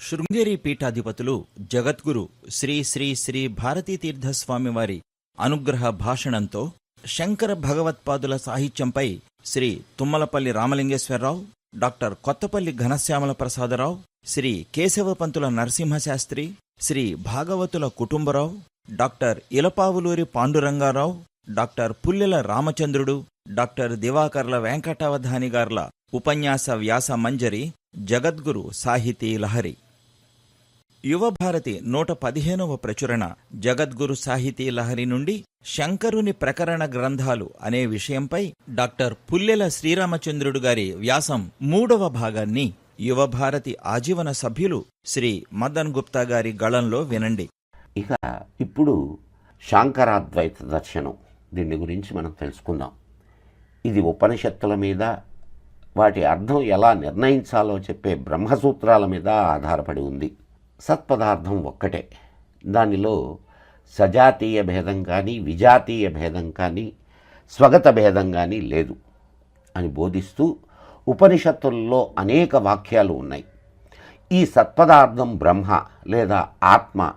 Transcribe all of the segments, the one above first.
శృంగేరి పీఠాధిపతులు జగద్గురు శ్రీ శ్రీ శ్రీ భారతీతీర్థస్వామివారి అనుగ్రహ భాషణంతో శంకర భగవత్పాదుల సాహిత్యంపై Shri Tummalapalli Ramalingeswararao doctor Kothapalli Ghanashyamala Prasadarao Shri Keshavapantula Narasimhashastri Shri Bhagavatula Kutumbarao doctor Ilapavuluri Pandurangarao doctor Pullela Ramachandrudu doctor Divakarla Venkatavadhani గార్ల ఉపన్యాస వ్యాస మంజరి జగద్గురు సాహితీ లహరి. యువభారతి నూట పదిహేనవ ప్రచురణ జగద్గురు సాహితీ లహరి నుండి శంకరుని ప్రకరణ గ్రంథాలు అనే విషయంపై డాక్టర్ పుల్లెల శ్రీరామచంద్రుడు గారి వ్యాసం మూడవ భాగాన్ని యువభారతి ఆజీవన సభ్యులు శ్రీ మదన్ గుప్తా గారి గళంలో వినండి. ఇక ఇప్పుడు శాంకరాద్వైత దర్శనం. దీని గురించి మనం తెలుసుకుందాం. ఇది ఉపనిషత్తుల మీద వాటి అర్థం ఎలా నిర్ణయించాలో చెప్పే బ్రహ్మసూత్రాల మీద ఆధారపడి ఉంది. సత్పదార్థం ఒక్కటే. దానిలో సజాతీయ భేదం కానీ విజాతీయ భేదం కానీ స్వగత భేదం కానీ లేదు అని బోధిస్తూ ఉపనిషత్తుల్లో అనేక వాక్యాలు ఉన్నాయి. ఈ సత్పదార్థం బ్రహ్మ లేదా ఆత్మ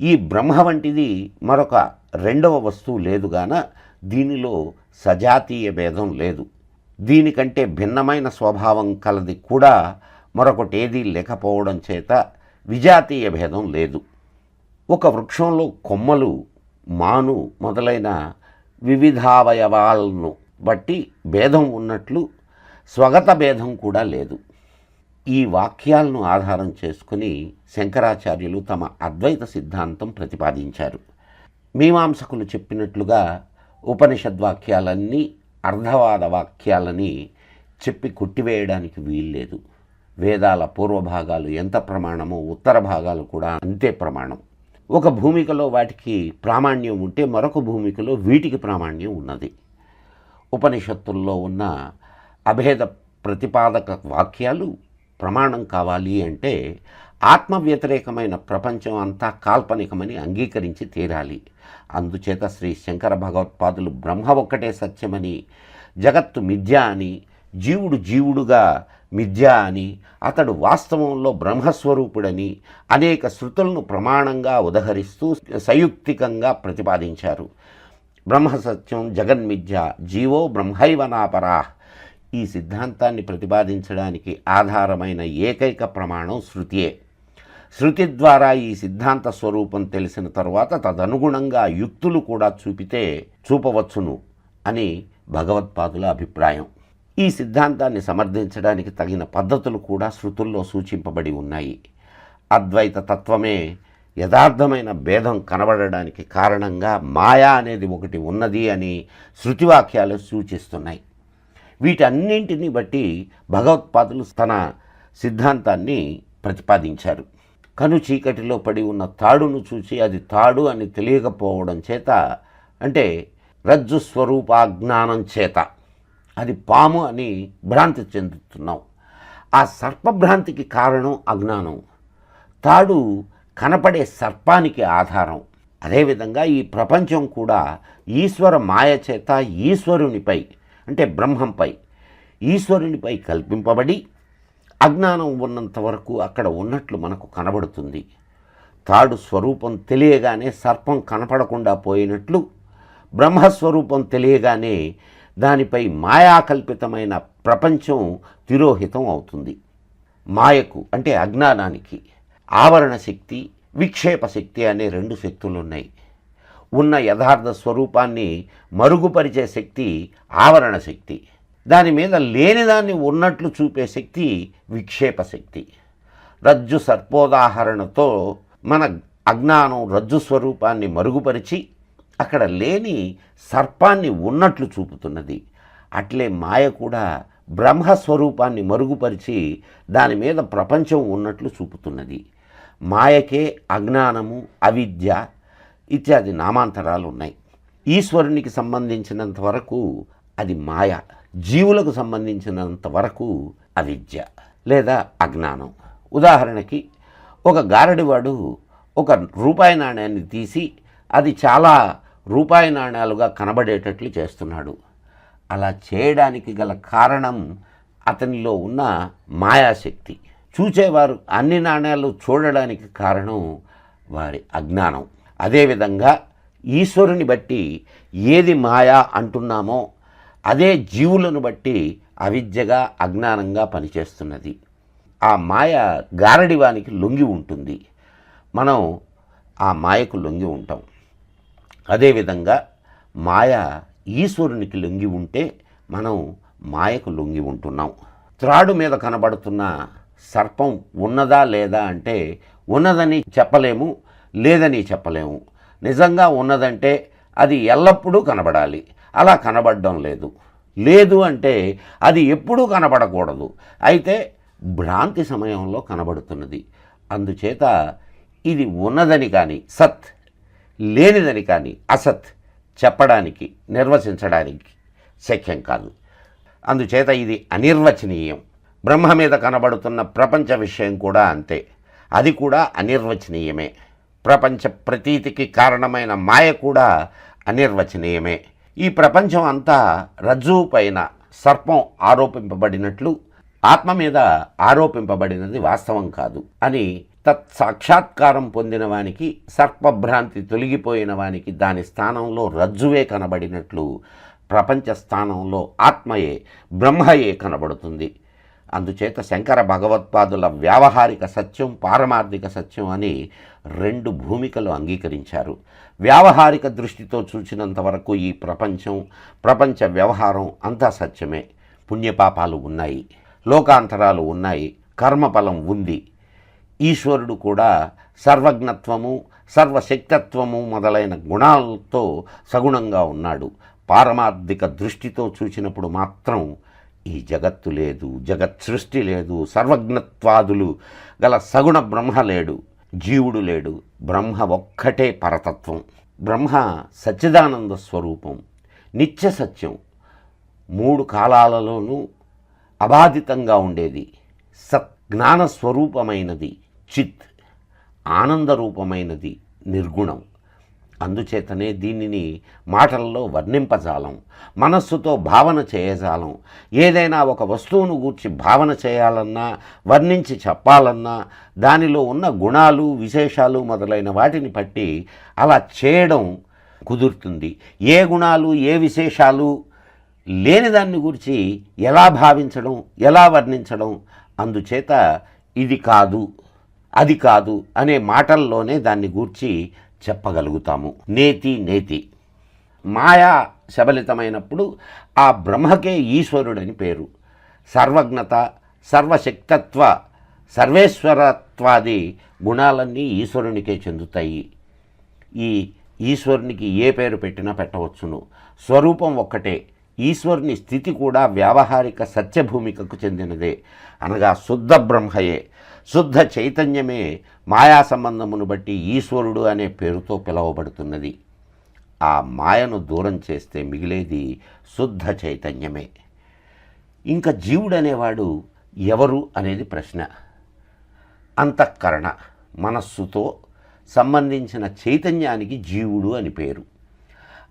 ఈ బ్రహ్మ వంటిది మరొక రెండవ వస్తువు లేదుగాన దీనిలో సజాతీయ భేదం లేదు. దీనికంటే భిన్నమైన స్వభావం కలది కూడా మరొకటి ఏదీ లేకపోవడం చేత విజాతీయ భేదం లేదు. ఒక వృక్షంలో కొమ్మలు మాను మొదలైన వివిధావయవాలను బట్టి భేదం ఉన్నట్లు స్వగత భేదం కూడా లేదు. ఈ వాక్యాలను ఆధారం చేసుకుని శంకరాచార్యులు తమ అద్వైత సిద్ధాంతం ప్రతిపాదించారు. మీమాంసకులు చెప్పినట్లుగా ఉపనిషద్వాక్యాలన్నీ అర్ధవాద వాక్యాలని చెప్పి కొట్టివేయడానికి వీల్లేదు. వేదాల పూర్వభాగాలు ఎంత ప్రమాణమో ఉత్తర భాగాలు కూడా అంతే ప్రమాణం. ఒక భూమికలో వాటికి ప్రామాణ్యం ఉంటే మరొక భూమికలో వీటికి ప్రామాణ్యం ఉన్నది. ఉపనిషత్తుల్లో ఉన్న అభేద ప్రతిపాదక వాక్యాలు ప్రమాణం కావాలి అంటే ఆత్మ వ్యతిరేకమైన ప్రపంచం అంతా కాల్పనికమని అంగీకరించి తీరాలి. అందుచేత శ్రీ శంకర భగవత్పాదులు బ్రహ్మ ఒక్కటే సత్యమని జగత్తు మిథ్య అని జీవుడు జీవుడుగా మిథ్య అని అతడు వాస్తవంలో బ్రహ్మస్వరూపుడని అనేక శృతులను ప్రమాణంగా ఉదహరిస్తూ సయుక్తికంగా ప్రతిపాదించారు. బ్రహ్మసత్యం జగన్మిథ్య జీవో బ్రహ్మైవనాపరా. ఈ సిద్ధాంతాన్ని ప్రతిపాదించడానికి ఆధారమైన ఏకైక ప్రమాణం శృతియే. శృతి ద్వారా ఈ సిద్ధాంత స్వరూపం తెలిసిన తరువాత తదనుగుణంగా యుక్తులు కూడా చూపితే చూపవచ్చును అని భగవత్పాదుల అభిప్రాయం. ఈ సిద్ధాంతాన్ని సమర్థించడానికి తగిన పద్ధతులు కూడా శృతుల్లో సూచింపబడి ఉన్నాయి. అద్వైత తత్వమే యథార్థమైన భేదం కనబడడానికి కారణంగా మాయా అనేది ఒకటి ఉన్నది అని శృతివాక్యాలు సూచిస్తున్నాయి. వీటన్నింటిని బట్టి భగవత్పాదులు తన సిద్ధాంతాన్ని ప్రతిపాదించారు. కను చీకటిలో పడి ఉన్న తాడును చూసి అది తాడు అని తెలియకపోవడం చేత అంటే రజ్జు స్వరూపాజ్ఞానం చేత అది పాము అని భ్రాంతి చెందుతున్నాం ఆ సర్పభ్రాంతికి కారణం అజ్ఞానం. తాడు కనపడే సర్పానికి ఆధారం. అదేవిధంగా ఈ ప్రపంచం కూడా ఈశ్వర మాయ చేత ఈశ్వరునిపై అంటే బ్రహ్మంపై ఈశ్వరునిపై కల్పింపబడి అజ్ఞానం ఉన్నంత వరకు అక్కడ ఉన్నట్లు మనకు కనబడుతుంది. తాడు స్వరూపం తెలియగానే సర్పం కనపడకుండా పోయినట్లు బ్రహ్మస్వరూపం తెలియగానే దానిపై మాయాకల్పితమైన ప్రపంచం తిరోహితం అవుతుంది. మాయకు అంటే అజ్ఞానానికి ఆవరణ శక్తి విక్షేప శక్తి అనే రెండు శక్తులు ఉన్నాయి ఉన్న యథార్థ స్వరూపాన్ని మరుగుపరిచే శక్తి ఆవరణ శక్తి. దాని మీద లేనిదాన్ని ఉన్నట్లు చూపే శక్తి విక్షేప శక్తి. రజ్జు సర్పోదాహరణతో మన అజ్ఞానం రజ్జు స్వరూపాన్ని మరుగుపరిచి అక్కడ లేని సర్పాన్ని ఉన్నట్లు చూపుతున్నది. అట్లే మాయ కూడా బ్రహ్మస్వరూపాన్ని మరుగుపరిచి దాని మీద ప్రపంచం ఉన్నట్లు చూపుతున్నది. మాయకే అజ్ఞానము అవిద్య ఇత్యాది నామాంతరాలు ఉన్నాయి. ఈశ్వరునికి సంబంధించినంత వరకు అది మాయ జీవులకు సంబంధించినంత వరకు అవిద్య లేదా అజ్ఞానం. ఉదాహరణకి ఒక గారడివాడు ఒక రూపాయి నాణ్యాన్ని తీసి అది చాలా రూపాయి నాణ్యాలుగా కనబడేటట్లు చేస్తున్నాడు. అలా చేయడానికి గల కారణం అతనిలో ఉన్న మాయాశక్తి. చూచేవారు అన్ని నాణ్యాలు చూడడానికి కారణం వారి అజ్ఞానం. అదేవిధంగా ఈశ్వరుని బట్టి ఏది మాయా అంటున్నామో అదే జీవులను బట్టి అవిద్యగా అజ్ఞానంగా పనిచేస్తున్నది. ఆ మాయ గారడివానికి లొంగి ఉంటుంది. మనం ఆ మాయకు లొంగి ఉంటాం. అదేవిధంగా మాయ ఈశ్వరునికి లొంగి ఉంటే మనం మాయకు లొంగి ఉంటున్నాం. త్రాడు మీద కనబడుతున్న సర్పం ఉన్నదా లేదా అంటే ఉన్నదని చెప్పలేము లేదని చెప్పలేము. నిజంగా ఉన్నదంటే అది ఎల్లప్పుడూ కనబడాలి. అలా కనబడడం లేదు. లేదు అంటే అది ఎప్పుడూ కనబడకూడదు. అయితే భ్రాంతి సమయంలో కనబడుతున్నది. అందుచేత ఇది ఉన్నదని కానీ సత్ లేనిదని కానీ అసత్ చెప్పడానికి నిర్వచించడానికి శక్యం కాదు. అందుచేత ఇది అనిర్వచనీయం. బ్రహ్మ మీద కనబడుతున్న ప్రపంచ విషయం కూడా అంతే. అది కూడా అనిర్వచనీయమే. ప్రపంచ ప్రతీతికి కారణమైన మాయ కూడా అనిర్వచనీయమే. ఈ ప్రపంచం అంతా రజ్జువు పైన సర్పం ఆరోపింపబడినట్లు ఆత్మ మీద ఆరోపింపబడినది వాస్తవం కాదు అని తత్ సాక్షాత్కారం పొందిన వానికి సర్పభ్రాంతి తొలగిపోయిన వానికి దాని స్థానంలో రజ్జువే కనబడినట్లు ప్రపంచ స్థానంలో ఆత్మయే బ్రహ్మయే కనబడుతుంది. అందుచేత శంకర భగవత్పాదుల వ్యావహారిక సత్యం పారమార్థిక సత్యం అని రెండు భూమికలు అంగీకరించారు. వ్యావహారిక దృష్టితో చూసినంత వరకు ఈ ప్రపంచం ప్రపంచ వ్యవహారం అంతా సత్యమే. పుణ్యపాపాలు ఉన్నాయి లోకాంతరాలు ఉన్నాయి కర్మఫలం ఉంది. ఈశ్వరుడు కూడా సర్వజ్ఞత్వము సర్వశక్తత్వము మొదలైన గుణాలతో సగుణంగా ఉన్నాడు. పారమార్థిక దృష్టితో చూసినప్పుడు మాత్రం ఈ జగత్తు లేదు జగత్ సృష్టి లేదు సర్వజ్ఞత్వాదులు గల సగుణ బ్రహ్మ లేడు జీవుడు లేడు. బ్రహ్మ ఒక్కటే పరతత్వం. బ్రహ్మ సచ్చిదానంద స్వరూపం నిత్య సత్యం. మూడు కాలాలలోనూ అబాధితంగా ఉండేది. సత్ జ్ఞాన స్వరూపమైనది. చిత్ ఆనందరూపమైనది నిర్గుణం. అందుచేతనే దీనిని మాటల్లో వర్ణింపజాలం మనస్సుతో భావన చేయజాలం. ఏదైనా ఒక వస్తువును గూర్చి భావన చేయాలన్నా వర్ణించి చెప్పాలన్నా దానిలో ఉన్న గుణాలు విశేషాలు మొదలైన వాటిని బట్టి అలా చేయడం కుదురుతుంది. ఏ గుణాలు ఏ విశేషాలు లేని దాన్ని గురించి ఎలా భావించడం ఎలా వర్ణించడం అందుచేత ఇది కాదు. అది కాదు అనే మాటల్లోనే దాన్ని గూర్చి చెప్పగలుగుతాము. నేతి నేతి. మాయా శబలితమైనప్పుడు ఆ బ్రహ్మకే ఈశ్వరుడని పేరు. సర్వజ్ఞత సర్వశక్తత్వ సర్వేశ్వరత్వాది గుణాలన్నీ ఈశ్వరునికే చెందుతాయి. ఈ ఈశ్వరునికి ఏ పేరు పెట్టినా పెట్టవచ్చును. స్వరూపం ఒక్కటే. ఈశ్వరుని స్థితి కూడా వ్యావహారిక సత్యభూమికకు చెందినదే. అనగా శుద్ధ బ్రహ్మయే. శుద్ధ చైతన్యమే మాయా సంబంధమును బట్టి ఈశ్వరుడు అనే పేరుతో పిలువబడుతున్నది. ఆ మాయను దూరం చేస్తే మిగిలేది శుద్ధ చైతన్యమే. ఇంకా జీవుడు అనేవాడు ఎవరు అనేది ప్రశ్న. అంతఃకరణ మనస్సుతో సంబంధించిన చైతన్యానికి జీవుడు అని పేరు.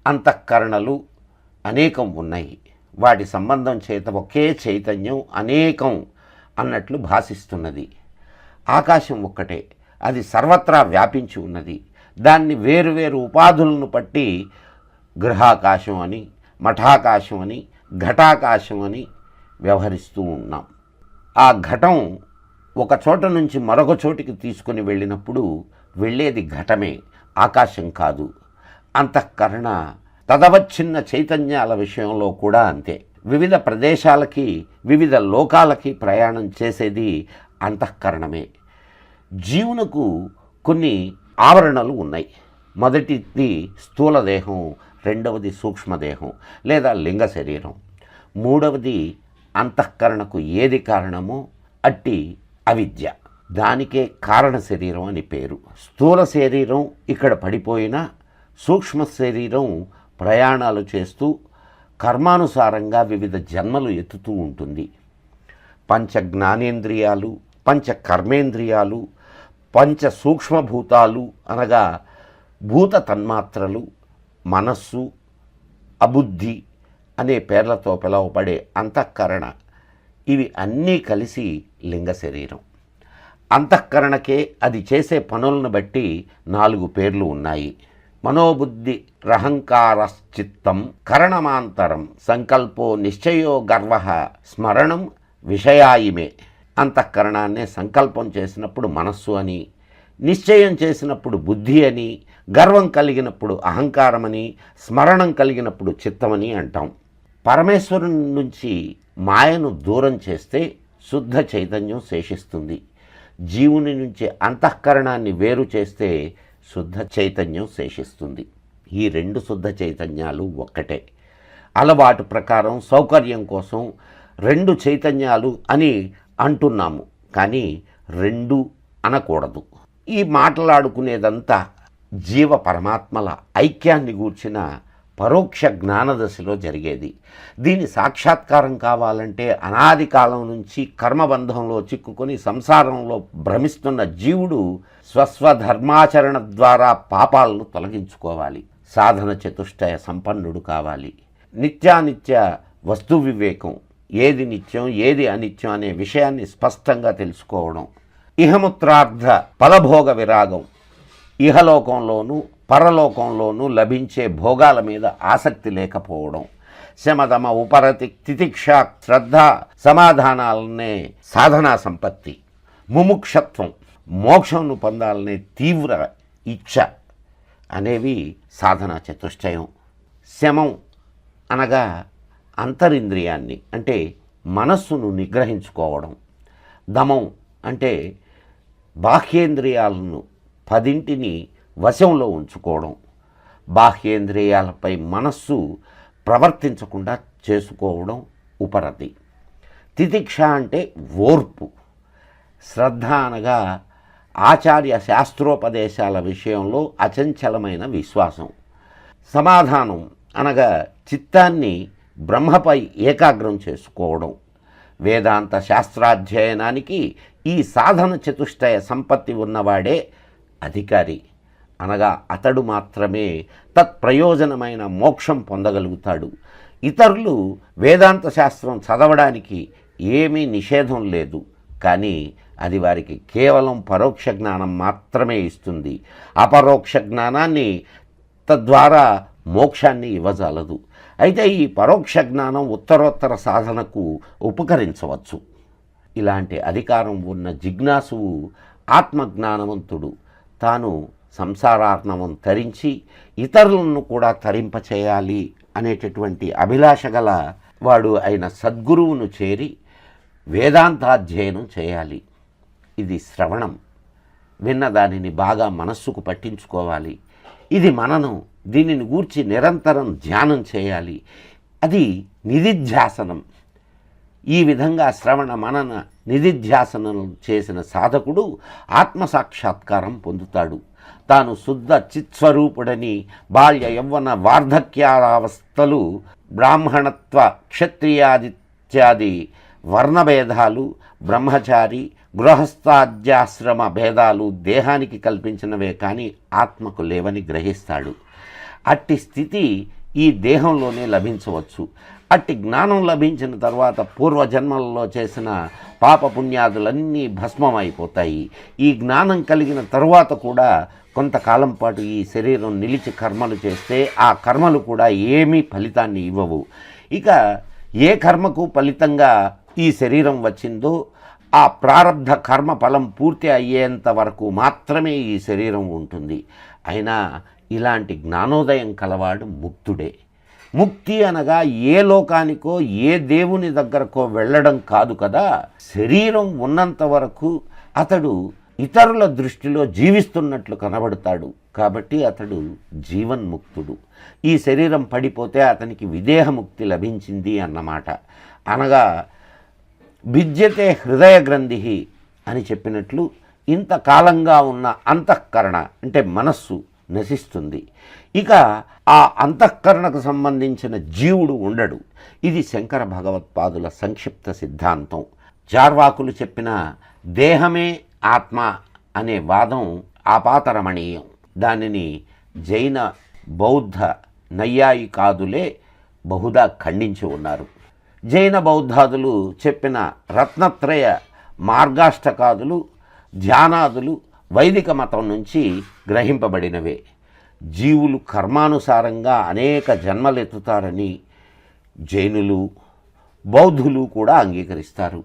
అంతఃకరణలు అనేకం ఉన్నాయి. వాటి సంబంధం చేత ఒకే చైతన్యం అనేకం అన్నట్లు భాసిస్తున్నది ఆకాశం ఒక్కటే. అది సర్వత్రా వ్యాపించి ఉన్నది. దాన్ని వేరువేరు ఉపాధులను బట్టి గృహాకాశం అని మఠాకాశం అని ఘటాకాశం అని వ్యవహరిస్తూ ఉన్నాం. ఆ ఘటం ఒక చోట నుంచి మరొక చోటికి తీసుకుని వెళ్ళినప్పుడు వెళ్ళేది ఘటమే ఆకాశం కాదు. అంతఃకరణ తదవచ్ఛిన్న చైతన్యాల విషయంలో కూడా అంతే. వివిధ ప్రదేశాలకి వివిధ లోకాలకి ప్రయాణం చేసేది అంతఃకరణమే. జీవునకు కొన్ని ఆవరణలు ఉన్నాయి. మొదటిది స్థూల దేహం రెండవది సూక్ష్మదేహం లేదా లింగ శరీరం. మూడవది అంతఃకరణకు ఏది కారణమో అట్టి అవిద్య. దానికే కారణ శరీరం అని పేరు. స్థూల శరీరం ఇక్కడ పడిపోయినా సూక్ష్మ శరీరం ప్రయాణాలు చేస్తూ కర్మానుసారంగా వివిధ జన్మలు ఎత్తుతూ ఉంటుంది. పంచ జ్ఞానేంద్రియాలు పంచ కర్మేంద్రియాలు పంచ సూక్ష్మభూతాలు అనగా భూత తన్మాత్రలు మనస్సు అబుద్ధి అనే పేర్లతో పిలువబడే అంతఃకరణ. ఇవి అన్నీ కలిసి లింగ శరీరం. అంతఃకరణకే అది చేసే పనులను బట్టి నాలుగు పేర్లు ఉన్నాయి. మనోబుద్ధి రహంకారశ్చిత్తం కరణమాంతరం సంకల్పో నిశ్చయో గర్వ స్మరణం విషయాయిమే. అంతఃకరణాన్నే సంకల్పం చేసినప్పుడు మనస్సు అని నిశ్చయం చేసినప్పుడు బుద్ధి అని గర్వం కలిగినప్పుడు అహంకారమని స్మరణం కలిగినప్పుడు చిత్తమని అంటాం. పరమేశ్వరుని నుంచి మాయను దూరం చేస్తే శుద్ధ చైతన్యం శేషిస్తుంది. జీవుని నుంచి అంతఃకరణాన్ని వేరు చేస్తే శుద్ధ చైతన్యం శేషిస్తుంది. ఈ రెండు శుద్ధ చైతన్యాలు ఒక్కటే. అలవాటు ప్రకారం సౌకర్యం కోసం రెండు చైతన్యాలు అని అంటున్నాము. కానీ రెండు అనకూడదు. ఈ మాట్లాడుకునేదంతా జీవ పరమాత్మల ఐక్యాన్ని గూర్చిన పరోక్ష జ్ఞానదశలో జరిగేది. దీని సాక్షాత్కారం కావాలంటే అనాది కాలం నుంచి కర్మబంధంలో చిక్కుకొని సంసారంలో భ్రమిస్తున్న జీవుడు స్వస్వధర్మాచరణ ద్వారా పాపాలను తొలగించుకోవాలి. సాధన చతుష్టయ సంపన్నుడు కావాలి. నిత్యానిత్య వస్తు వివేకం ఏది నిత్యం ఏది అనిత్యం అనే విషయాన్ని స్పష్టంగా తెలుసుకోవడం. ఇహముత్రార్థ ఫలభోగ విరాగం. ఇహలోకంలోనూ పరలోకంలోనూ లభించే భోగాల మీద ఆసక్తి లేకపోవడం. శమదమ ఉపరతి తితిక్ష శ్రద్ధ సమాధానాలనే సాధనా సంపత్తి. ముముక్షత్వం మోక్షంను పొందాలనే తీవ్ర ఇచ్ఛ అనేవి సాధనా చతుష్టయం. శమం అనగా అంతరింద్రియాన్ని అంటే మనస్సును నిగ్రహించుకోవడం. దమం అంటే బాహ్యేంద్రియాలను పదింటిని వశంలో ఉంచుకోవడం. బాహ్యేంద్రియాలపై మనస్సు ప్రవర్తించకుండా చేసుకోవడం ఉపరతి. తితిక్ష అంటే ఓర్పు. శ్రద్ధ అనగా ఆచార్య శాస్త్రోపదేశాల విషయంలో అచంచలమైన విశ్వాసం. సమాధానం అనగా చిత్తాన్ని బ్రహ్మపై ఏకాగ్రం చేసుకోవడం. వేదాంత శాస్త్రాధ్యయనానికి ఈ సాధన చతుష్టయ సంపత్తి ఉన్నవాడే అధికారి. అనగా అతడు మాత్రమే తత్ప్రయోజనమైన మోక్షం పొందగలుగుతాడు. ఇతరులు వేదాంత శాస్త్రం చదవడానికి ఏమీ నిషేధం లేదు. కానీ అది వారికి కేవలం పరోక్ష జ్ఞానం మాత్రమే ఇస్తుంది. అపరోక్ష జ్ఞానాన్ని తద్వారా మోక్షాన్ని ఇవ్వజాలదు. అయితే ఈ పరోక్ష జ్ఞానం ఉత్తరోత్తర సాధనకు ఉపకరించవచ్చు. ఇలాంటి అధికారం ఉన్న జిజ్ఞాసువు ఆత్మజ్ఞానవంతుడు. తాను సంసారార్ణవం తరించి ఇతరులను కూడా తరింపచేయాలి అనేటటువంటి అభిలాష గల వాడు అయిన సద్గురువును చేరి వేదాంతాధ్యయనం చేయాలి. ఇది శ్రవణం. విన్న దానిని బాగా మనస్సుకు పట్టించుకోవాలి. ఇది మననం దీనిని గూర్చి నిరంతరం ధ్యానం చేయాలి. అది నిధిధ్యాసనం. ఈ విధంగా శ్రవణ మనన నిధిధ్యాసనం చేసిన సాధకుడు ఆత్మసాక్షాత్కారం పొందుతాడు. తాను శుద్ధ చిత్స్వరూపుడని బాల్య యవ్వన వార్ధక్యావస్థలు బ్రాహ్మణత్వ క్షత్రియాదిత్యాది వర్ణభేదాలు బ్రహ్మచారి గృహస్థాధ్యాశ్రమ భేదాలు దేహానికి కల్పించినవే కానీ ఆత్మకు లేవని గ్రహిస్తాడు. అట్టి స్థితి ఈ దేహంలోనే లభించవచ్చు. అట్టి జ్ఞానం లభించిన తర్వాత పూర్వజన్మలలో చేసిన పాపపుణ్యాదులన్నీ భస్మమైపోతాయి. ఈ జ్ఞానం కలిగిన తరువాత కూడా కొంతకాలం పాటు ఈ శరీరం నిలిచి కర్మలు చేస్తే ఆ కర్మలు కూడా ఏమీ ఫలితాన్ని ఇవ్వవు. ఇక ఏ కర్మకు ఫలితంగా ఈ శరీరం వచ్చిందో ఆ ప్రారంధ కర్మ ఫలం పూర్తి అయ్యేంత వరకు మాత్రమే ఈ శరీరం ఉంటుంది. అయినా ఇలాంటి జ్ఞానోదయం కలవాడు ముక్తుడే. ముక్తి అనగా ఏ లోకానికో ఏ దేవుని దగ్గరకో వెళ్ళడం కాదు కదా. శరీరం ఉన్నంత వరకు అతడు ఇతరుల దృష్టిలో జీవిస్తున్నట్లు కనబడతాడు. కాబట్టి అతడు జీవన్ముక్తుడు. ఈ శరీరం పడిపోతే అతనికి విదేహముక్తి లభించింది అన్నమాట. అనగా భిద్యతే హృదయ గ్రంథి అని చెప్పినట్లు ఇంతకాలంగా ఉన్న అంతఃకరణ అంటే మనస్సు నశిస్తుంది. ఇక ఆ అంతఃకరణకు సంబంధించిన జీవుడు ఉండడు. ఇది శంకర భగవత్పాదుల సంక్షిప్త సిద్ధాంతం. చార్వాకులు చెప్పిన దేహమే ఆత్మ అనే వాదం ఆపాతరమణీయం. దానిని జైన బౌద్ధ నైయాయికాదులే బహుదా ఖండించి ఉన్నారు. జైన బౌద్ధాదులు చెప్పిన రత్నత్రయ మార్గాష్టకాదులు ధ్యానాదులు వైదిక మతం నుంచి గ్రహింపబడినవే. జీవులు కర్మానుసారంగా అనేక జన్మలెత్తుతారని జైనులు బౌద్ధులు కూడా అంగీకరిస్తారు.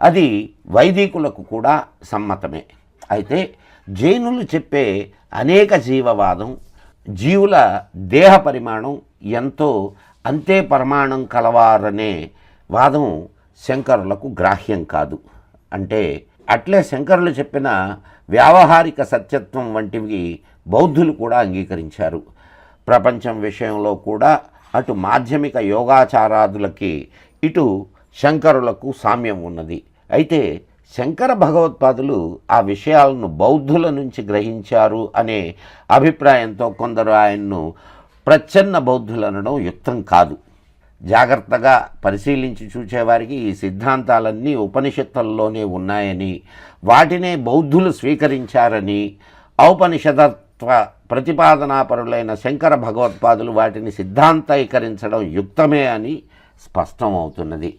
అది వైదికులకు కూడా సమ్మతమే. అయితే జైనులు చెప్పే అనేక జీవవాదం జీవుల దేహ పరిమాణం ఎంతో అంతే పరిమాణం కలవారనే వాదం శంకరులకు గ్రాహ్యం కాదు. అంటే అట్లే శంకరులు చెప్పిన వ్యావహారిక సత్యత్వం వంటివి బౌద్ధులు కూడా అంగీకరించారు. ప్రపంచం విషయంలో కూడా అటు మాధ్యమిక యోగాచారాదులకి ఇటు శంకరులకు సామ్యం ఉన్నది. అయితే శంకర భగవత్పాదులు ఆ విషయాలను బౌద్ధుల నుంచి గ్రహించారు అనే అభిప్రాయంతో కొందరు ఆయన్ను ప్రచ్ఛన్న బౌద్ధులనడం యుక్తం కాదు. జాగ్రత్తగా పరిశీలించి చూచేవారికి ఈ సిద్ధాంతాలన్నీ ఉపనిషత్తుల్లోనే ఉన్నాయని వాటినే బౌద్ధులు స్వీకరించారని ఔపనిషదత్వ ప్రతిపాదనాపరులైన శంకర భగవత్పాదులు వాటిని సిద్ధాంతీకరించడం యుక్తమే అని స్పష్టమవుతున్నది.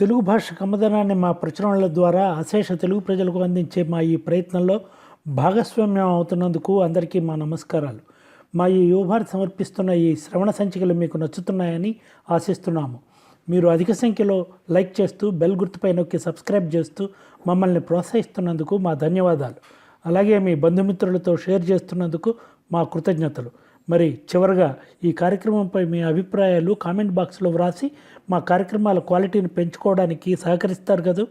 తెలుగు భాష కమ్మదనాన్ని మా ప్రచురణల ద్వారా అశేష తెలుగు ప్రజలకు అందించే మా ఈ ప్రయత్నంలో భాగస్వామ్యం అవుతున్నందుకు అందరికీ మా నమస్కారాలు. మా ఈ యువభారత్ సమర్పిస్తున్న ఈ శ్రవణ సంచికలు మీకు నచ్చుతున్నాయని ఆశిస్తున్నాము. మీరు అధిక సంఖ్యలో లైక్ చేస్తూ బెల్ గుర్తుపై నొక్కి సబ్స్క్రైబ్ చేస్తూ మమ్మల్ని ప్రోత్సహిస్తున్నందుకు మా ధన్యవాదాలు. అలాగే మీ బంధుమిత్రులతో షేర్ చేస్తున్నందుకు మా కృతజ్ఞతలు. మరి చివరగా ఈ కార్యక్రమంపై మీ అభిప్రాయాలు కామెంట్ బాక్స్లో వ్రాసి మా కార్యక్రమాల క్వాలిటీని పెంచుకోవడానికి సహకరిస్తారు కదా?